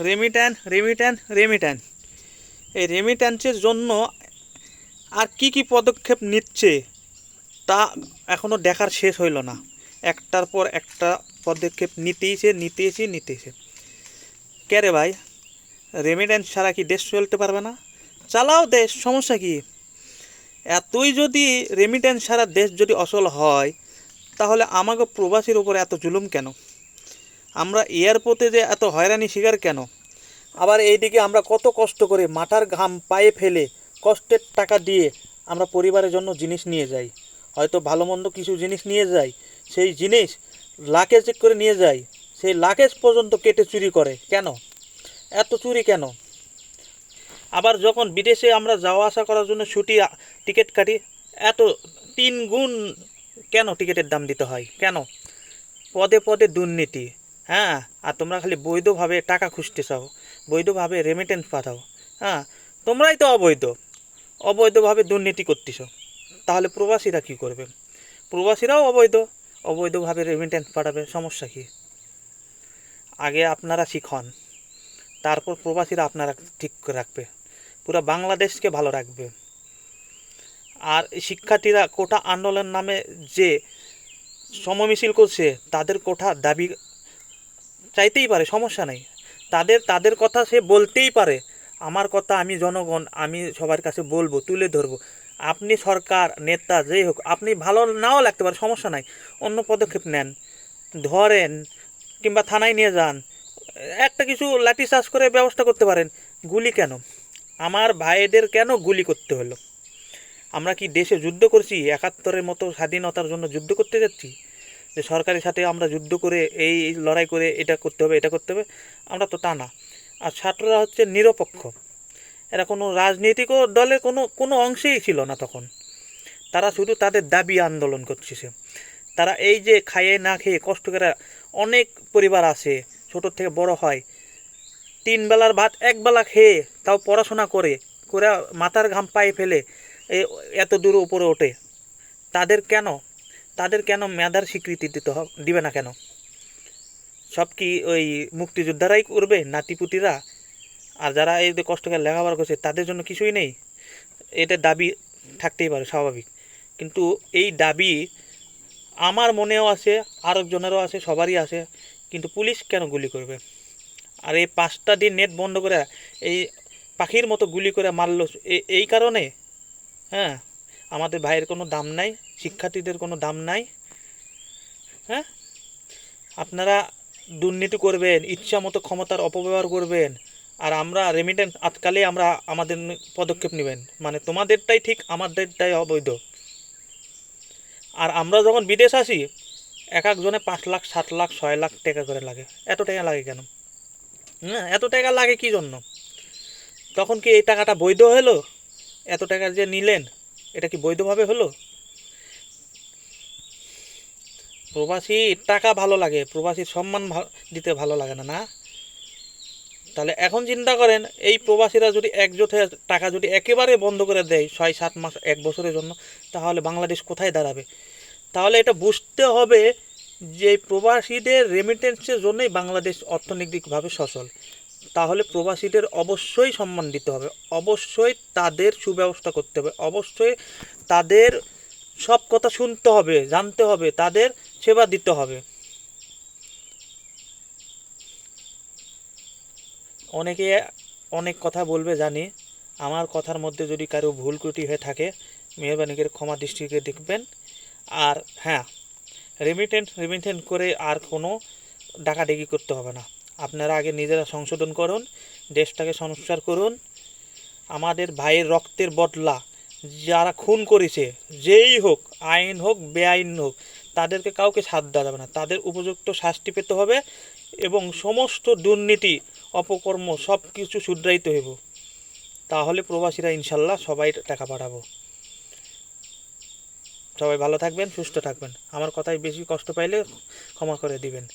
Remittance remittance remittance এই রেমিট্যান্সের জন্য আর কি কি পদক্ষেপ নিচ্ছে তা এখনও দেখার শেষ হইল না। একটার পর একটা পদক্ষেপ নিতেইছে নিতেইছে নিতেইছে। কে রে ভাই? রেমিট্যান্স ছাড়া কি দেশ চলতে পারবে না? চালাও দেশ, সমস্যা কি? এতই যদি রেমিট্যান্স ছাড়া দেশ যদি অচল হয়, তাহলে আমাকে প্রবাসীর উপরে এত জুলুম কেন? আমরা এয়ারপোর্টে যে এত হয়রানি শিকার কেন? আবার এইদিকে আমরা কত কষ্ট করে মাথার ঘাম পায়ে ফেলে কষ্টের টাকা দিয়ে আমরা পরিবারের জন্য জিনিস নিয়ে যাই। হয়তো ভালো মন্দ কিছু জিনিস নিয়ে যাই, সেই জিনিস লাকেজ করে নিয়ে যাই, সেই লাকেজ পর্যন্ত কেটে চুরি করে। কেন? এত চুরি কেন? আবার যখন বিদেশে আমরা যাওয়া আসা করার জন্য ছুটি টিকিট কাটি, এত তিন গুণ কেন টিকিটের দাম দিতে হয়? কেন? পদে পদে দুর্নীতি। হ্যাঁ আর তোমরা খালি বৈধভাবে টাকা খুঁজতে চাও বৈধভাবে রেমিটেন্স পাঠাও হ্যাঁ? তোমরাই তো অবৈধ, অবৈধভাবে দুর্নীতি করতেছ। তাহলে প্রবাসীরা কি করবে? প্রবাসীরাও অবৈধ, অবৈধভাবে রেমিটেন্স পাঠাবে, সমস্যা কি? আগে আপনারা শিখন, তারপর প্রবাসীরা আপনারা ঠিক রাখবে, পুরো বাংলাদেশকে ভালো রাখবে। আর শিক্ষার্থীরা কোটা আন্দোলন নামে যে সমমিছিল করছে, তাদের কোঠা দাবি চাইতেই পারে, সমস্যা নেই। তাদের তাদের কথা সে বলতেই পারে। আমার কথা আমি জনগণ, আমি সবার কাছে বলব, তুলে ধরবো। আপনি সরকার, নেতা, যেই হোক, আপনি ভালো নাও লাগতে পারে, সমস্যা নাই। অন্য পদক্ষেপ নেন। ধরেন কিংবা থানায় নিয়ে যান। একটা কিছু লাঠি চার্জ করে ব্যবস্থা করতে পারেন। গুলি কেন? আমার ভাইদের কেন গুলি করতে হলো? আমরা কি দেশে যুদ্ধ করছি? একাত্তরের মতো স্বাধীনতার জন্য যুদ্ধ করতে যাচ্ছি? যে সরকারের সাথে আমরা যুদ্ধ করে, এই লড়াই করে এটা করতে হবে, এটা করতে হবে, আমরা তো তা না। আর ছাত্ররা হচ্ছে নিরপেক্ষ। এরা কোনো রাজনৈতিক দলের কোনো কোনো অংশেই ছিল না তখন। তারা শুধু তাদের দাবি আন্দোলন করছে তারা এই যে খাইয়ে না খেয়ে কষ্ট করে অনেক পরিবার আছে, ছোট থেকে বড় হয়, তিন বেলার ভাত এক বেলা খেয়ে তাও পড়াশোনা করে করে মাথার ঘাম পায়ে ফেলে এত দূর উপরে ওঠে। তাদের কেন? তাদের কেন মেধার স্বীকৃতি দিতে দিবে না কেন? সব কি ওই মুক্তিযোদ্ধারাই করবে নাতিপুতিরা আর যারা এই কষ্ট করে লেখাপড়া করছে, তাদের জন্য কিছুই নেই? এটা দাবি থাকতেই পারে, স্বাভাবিক। কিন্তু এই দাবি আমার মনেও আছে আরেকজনেরও আছে সবারই আছে কিন্তু পুলিশ কেন গুলি করবে? আর এই পাঁচটা দিন নেট বন্ধ করে এই পাখির মতো গুলি করে মারলো এই কারণে? হ্যাঁ আমাদের ভাইয়ের কোনো দাম নাই। শিক্ষার্থীদের কোনো দাম নাই। হ্যাঁ? আপনারা দুর্নীতি করবেন, ইচ্ছা মতো ক্ষমতার অপব্যবহার করবেন, আর আমরা রেমিটেন্স আজকালে আমরা আমাদের পদক্ষেপ নেবেন। মানে তোমাদেরটাই ঠিক, আমাদেরটাই অবৈধ। আর আমরা যখন বিদেশ আসি, এক একজনে পাঁচ লাখ, সাত লাখ, ছয় লাখ টাকা করে লাগে। এত টাকা লাগে কেন? হ্যাঁ এত টাকা লাগে কি জন্য? তখন কি এই টাকাটা বৈধ হলো? এত টাকা যে নিলেন, এটা কি বৈধভাবে হলো? প্রবাসী টাকা ভালো লাগে, প্রবাসীর সম্মান দিতে ভালো লাগে না না? তাহলে এখন চিন্তা করেন, এই প্রবাসীরা যদি একজোট টাকা যদি একেবারে বন্ধ করে দেয় ছয়, সাত মাস, এক বছরের জন্য, তাহলে বাংলাদেশ কোথায় দাঁড়াবে? তাহলে এটা বুঝতে হবে যে প্রবাসীদের রেমিটেন্সের জন্যই বাংলাদেশ অর্থনৈতিকভাবে সচল। তাহলে প্রবাসীদের অবশ্যই সম্মান দিতে হবে, অবশ্যই তাদের সুব্যবস্থা করতে হবে, অবশ্যই তাদের সব কথা শুনতে হবে, জানতে হবে, তাদের সেবা দিতে হবে। অনেকে অনেক কথা বলবে জানি, আমার কথার মধ্যে যদি কারও ভুল ত্রুটি হয়ে থাকে মেহরবানি করে ক্ষমা দৃষ্টিকে দেখবেন। আর হ্যাঁ রেমিটেন্স রেমিটেন্স করে আর কোনো ডাকাডাকি করতে হবে না। আপনারা আগে নিজেরা সংশোধন করুন, দেশটাকে সংস্কার করুন। আমাদের ভাইয়ের রক্তের বদলা যারা খুন করেছে, যেই হোক, আইন হোক, বেআইন হোক, তাদেরকে কাউকে সাথ দেওয়া যাবে না। তাদের উপযুক্ত শাস্তি পেতে হবে এবং সমস্ত দুর্নীতি, অপকর্ম সব কিছু শুধরাইতে হইব। তাহলে প্রবাসীরা ইনশাল্লাহ সবাই টাকা পাঠাবো। সবাই ভালো থাকবেন, সুস্থ থাকবেন। আমার কথায় বেশি কষ্ট পাইলে ক্ষমা করে দিবেন।